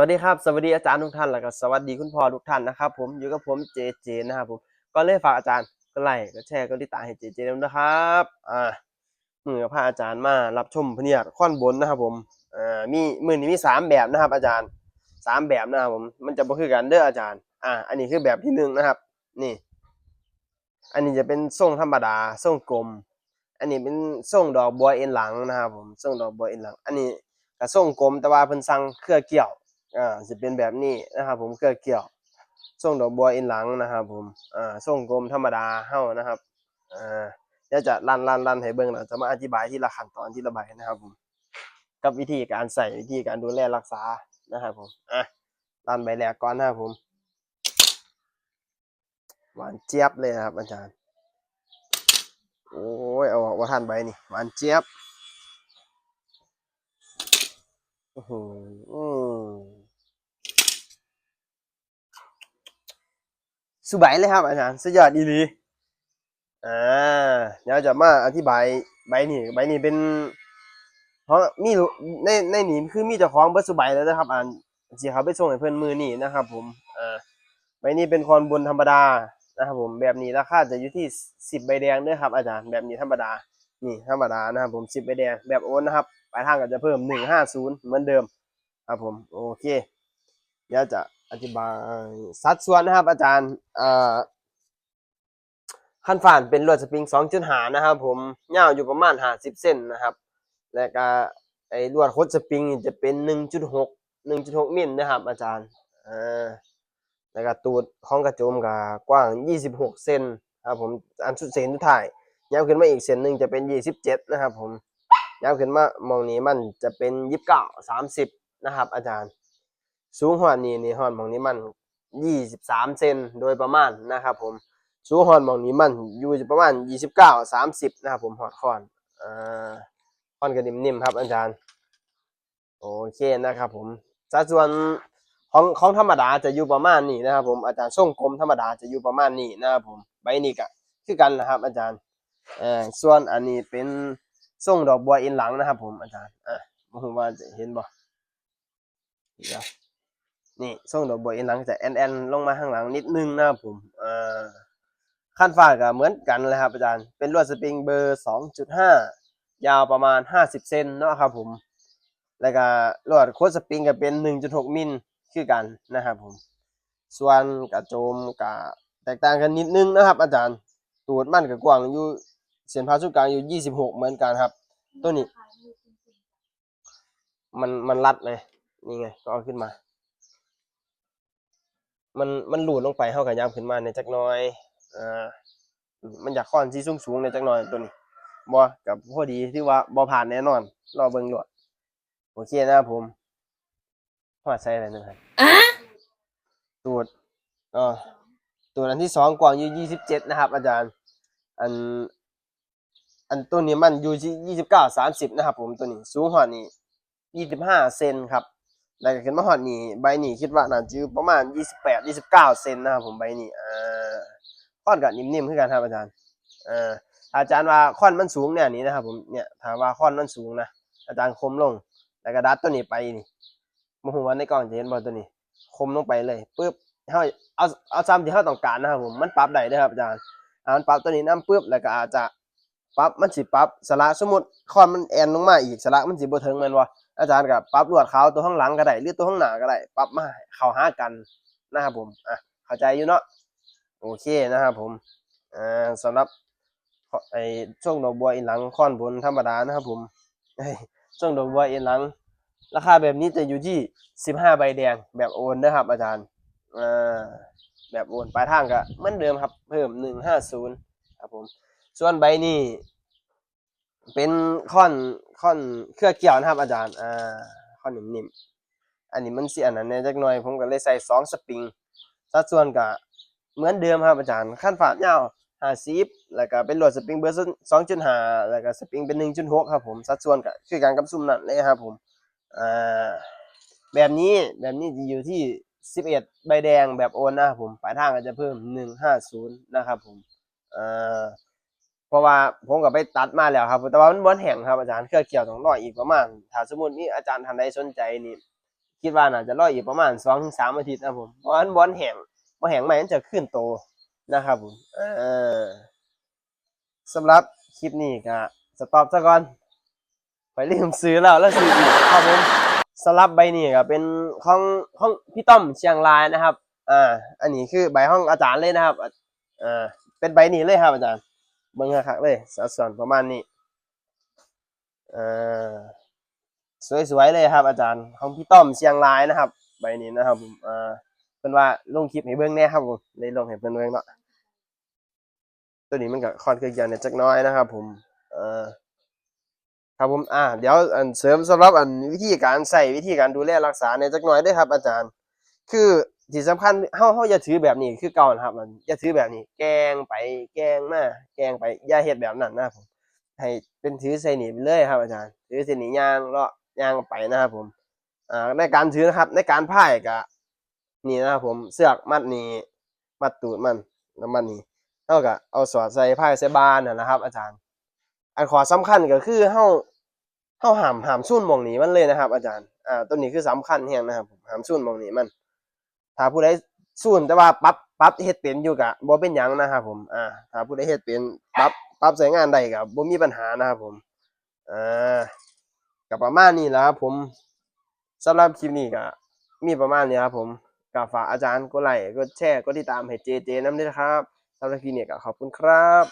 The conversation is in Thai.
สวัสดีครับ สวัสดีอาจารย์ทุกท่านแล้วก็สวัสดีคุณพ่อทุกท่านนะครับผมอยู่กับผมเจเจนะครับผมก็เลยฝากอาจารย์ก็ไลค์ก็แชร์ก็ติดตามให้เจเจด้วยนะครับอ่ามือพาอาจารย์มารับชมพเนียดข้อนบนนะครับผมอ่ามีมือนี้มีสามแบบนะครับ อาจารย์สามแบบนะครับผมมันจะบ่คือกันเด้ออาจารย์อ่าอันนี้คือแบบที่หนึ่งนะครับ นี่ อันนี้จะเป็นทรงธรรมดาทรงกลม อันนี้เป็นทรงดอกบัวเอ็นหลังนะครับผมทรงดอกบัวเอ็นหลัง อันนี้ก็ทรงกลมแต่ว่าเพิ่นสั่งเครือเกี่ยว อ่าจะเป็นแบบนี้นะครับ ผมเครือเกี่ยวทรงดอกบัวอ็นหลังนะครับ ผมอ่าทรงกลมธรรมดาเฮานะครับอ่าเดี๋ยวจะรันรันรันให้เบิ่งแล้วจะมาอธิบายที่ละขั้นตอนที่ละใบนะครับผมกับวิธีการใส่วิธีการดูแลรักษานะครับผมอะรันใบแรกก่อนนะครับผม หวานเจี๊ยบเลยนะครับ อาจารย์ โอ้ยเอาว่าทันใบนี่หวานเจี๊ยบโอ้โหอืม สุดใบเลยครับอาจารย์สุดยอดอีหลีอ่าเดี๋ยวจะมาอธิบายใบนี่ใบนี่เป็น เพราะมีในในนี่คือมีเจ้าของเบิดสุใบแล้วนะครับอ่านสิเขาไปส่งให้เพิ่อนมือนี่นะครับ ผมอ่าใบนี้เป็นคอนบนธรรมดานะครับผมแบบนี้ราคาจะอยู่ที่สิบใบแดงด้วยครับอาจารย์แบบนี้ธรรมดานี่ธรรมดานะครับผมสิบใบแดงแบบโอนนะครับปลายทางก็จะเพิ่มหนึ่งห้าศูนย์เหมือนเดิมครับผมโอเคเดี๋ยวจะ อธิบายสัดส่วนนะครับ อาจารย์ขั้นฝานเป็นลวดสปริง2.5นะครับ ผมยาวอยู่ประมาณ50เส้นนะครับ แล้วก็ไอ้ลวดโคดสปริงจะเป็นี่งจะเป็น1.6 1.6มิลนะครับ อาจารย์แล้วก็ตูดของกระโจมก็กว้าง26เซนครับผมอันสุดเส้นสุดท้ายยาวขึ้นมาอีกเส้นหนึ่งจะเป็น27นะครับ ผมยาวขึ้นมามองนี้มันจะเป็น29 30นะครับ อาจารย์ สูงหอดนี่นี่หอดมองนี้มัน23เซนโดยประมาณนะครับ ผมสูงหอดมองนี้มันอยู่ประมาณ29 30นะครับ ผมหอดคอนอ่าค่อนกระดิมนิ่มครับ อาจารย์โอเคนะครับ ผมสัดส่วนของของธรรมดาจะอยู่ประมาณนี้นะครับ ผมอาจารย์ทรงกลมธรรมดาจะอยู่ประมาณนี้นะครับผมใบนี้ก็คือกันนะครับ อาจารย์เอ่อส่วนอันนี้เป็นทรงดอกบัวอ็นหลังนะครับ ผมอาจารย์อะบ่ฮู้ว่าจะเห็นบ่เดี๋ยว นี่ทรงดอกบัวเอ็นหลังจะแอนแอนลงมาข้างหลังนิดนึงนะครับผมอ่าขั้นฟาก็เหมือนกันเลยครับอาจารย์ เป็นลวดสปริงเบอร์ 2.5 ยาวประมาณ 50 เซนเนาะครับผม แล้วก็ลวดโคดสปริงก็เป็น 1.6 มิลคือกันนะครับผม ส่วนกระโจมก็แตกต่างกันนิดนึงนะครับ อาจารย์ ตูดมันก็กว้างอยู่เส้นผ่าศูนย์กลางอยู่ 26 เหมือนกันครับ ตัวนี้ มันมันรัดเลย นี่ไง ก็เอาขึ้นมา มันมันหลุดลงไปเท่ากับยับขึ้นมาในจักหน้อยอ่ามันอยากค้อนที่สูงสูงๆในจักหน้อยตัวนี้บ่กับพอดีที่ว่าบ่ผ่านแน่นอนรอเบิ่งโลดโอเคนะครับผมพอดใส่อะไรนึงครับตูดอ๋อตูดอันที่สองกว้างอยู่ยี่สิบเจ็ดนะครับ อาจารย์ อัน อันตัวนี้มันอยู่ที่ยี่สิบเก้าสามสิบนะครับ ผมตัวนี้ สูงหอดนี่ยี่สิบห้าเซนครับ แล้วก็ขึ้นมาหอดนี่ใบนี้คิดว่าน่าจะอยู่ประมาณยี่สิบแปดยี่สิบเซนนะครับผมใบนี้อ่าค่อนกับนิ่มๆคือกันครับอาจารย์อ่าอาจารย์ว่าค่อนมันสูงเนี่ยนี่นะครับผมเนี่ยถามว่าค่อนมันสูงนะอาจารย์คมลง แล้วก็ดัดตัวนี้ไปนี่มองว่าในกล้องจะเห็นบอลตัวนี้ คมลงไปเลยปึ๊บเฮาเอาเอาซ้ำที่เฮาต้องการนะครับผมมันปรับได้ด้อครับอาจารย์อ่ามันปรับตัวนี้นํปึ๊บแล้วก็อาจจะ ปรับมันสิปรับสละสมมุติค่อนมันแอนลงมาอีกสละมันสิบ่ถึงแม่นบ่อาจารย์ก็ปรับลวดขาวตัวข้างหลังก็ได้หรือตัวข้างหน้าก็ได้ปรับมาเข้าหากันนะครับผมอะเข้าใจอยู่เนาะโอเคนะครับผมอ่าสำหรับไอ้ช่วงดอกบัวอินหลังค่อนบนธรรมดานะครับผมไอ้ช่วงดอกบัวอินหลัง ราคาแบบนี้จะอยู่ที่สิบห้าใบแดงแบบโอนนะครับ อาจารย์อ่าแบบโอนปลายทางก็เหมือนเดิมครับ เพิ่มหนึ่งห้าศูนย์ครับผม ส่วนใบนี้เป็นค่อนค่อนเครือเกี่ยวนะครับ อาจารย์ อ่าค่อนนิ่มๆ อันนี้มันเสียอันนั้นแหน่จักหน่อย ผมก็เลยใส่สองสปริงสัดส่วนก็เหมือนเดิมครับอาจารย์ขั้นฝาดยาวห้าสิบแล้วก็เป็นโหลดสปริงเบอร์สองจุดห้าแล้วก็สปริงเป็นหนึ่งจุดหกครับผมสัดส่วนก็คือการกับซุ่มนั่นเลยครับผมอ่าแบบนี้แบบนี้จะอยู่ที่สิบเอ็ดใบแดงแบบโอนนะครับผมปลายทางก็จะเพิ่มหนึ่งห้าศูนย์นะครับผมอ่า เพราะว่าผมก็ไปตัดมาแล้วครับ แต่ว่ามันบอนแห้งครับอาจารย์เครือเกี่ยวต้องรออีกประมาณถ้าสมมตินี่อาจารย์ท่านใดสนใจนี่คิดว่าน่าจะรออีกประมาณสองถึงสามอาทิตย์นะครับผมเพราะว่าบอลแห้งบอลแห้งใหม่มันจะขึ้นโตนะครับผมเออสำหรับคลิปนี้ก็สต็อปซะก่อนไปลืมซื้อแล้วแล้วซื้ออีกครับผมสำหรับใบนี้ก็เป็นของของพี่ต้อมเชียงรายนะครับ อ่า อันนี้คือใบห้องอาจารย์เลยนะครับ อ่า เป็นใบนี้เลยครับอาจารย์ เบิ่งคักเลยสัดส่วนประมาณนี้เอ่าสวยๆเลยครับ อาจารย์ของพี่ต้อมเชียงรายนะครับ ใบนี้นะครับผมเอ่าเป็นว่าลงคลิปให้เบิ่งแน่ครับผมเลยลงให้เพิ่นเบิ่งเนาะตัวนี้มันก็คอนข้างยาวเนี่ยจักน้อยนะครับ ผมเอ่อครับผมอ่าเดี๋ยวอันเสริมสำหรับอันวิธีการใส่วิธีการดูแลรักษาเนี่ยจักหน้อยเด้วยครับ อาจารย์ คือ ที่สำคัญเฮาเฮาอย่าถือแบบนี้คือเก่านะครับ มันอย่าถือแบบนี้ แกงไปแกงมาแกงไปอย่าเฮ็ดแบบนั้นนะครับผมให้เป็นถือใส่หนีไปเลยครับอาจารย์ ถือใส่หนียางเลาะยางไปนะครับผมอ่าในการถือนะครับ ในการพ่ายก็นี่นะครับผมเสือกมัดนี่มัดตูดมันแล้วมันนี่เท่ากับเอาสอดใส่ผ้าใส่บานนะครับ อาจารย์ อันขอสำคัญก็คือเฮาเฮาหามหามสุ่นมองนี้มันเลยนะครับ อาจารย์อ่าตัวนี้คือสำคัญแฮงนะครับผมหามสุ่นมองนี้มัน ถ้าผู้ใดสุ่นแต่ว่าปรับปรับเฮ็ดเป็นอยู่กะบ่เป็นหยังนะครับผมอ่าถ้าผู้ใดเฮ็ดเป็นปรับปรับใช้งานได้ก็บ่มีปัญหานะครับผมอ่าก็ประมาณนี้แหละครับผมสำหรับคลิปนี้ก็มีประมาณนี้ครับผมก็ฝากอาจารย์กดไลค์กดแชร์กดติดตามให้เจเจนำด้วยนะครับสำหรับคลิปนี้ก็ขอบคุณครับ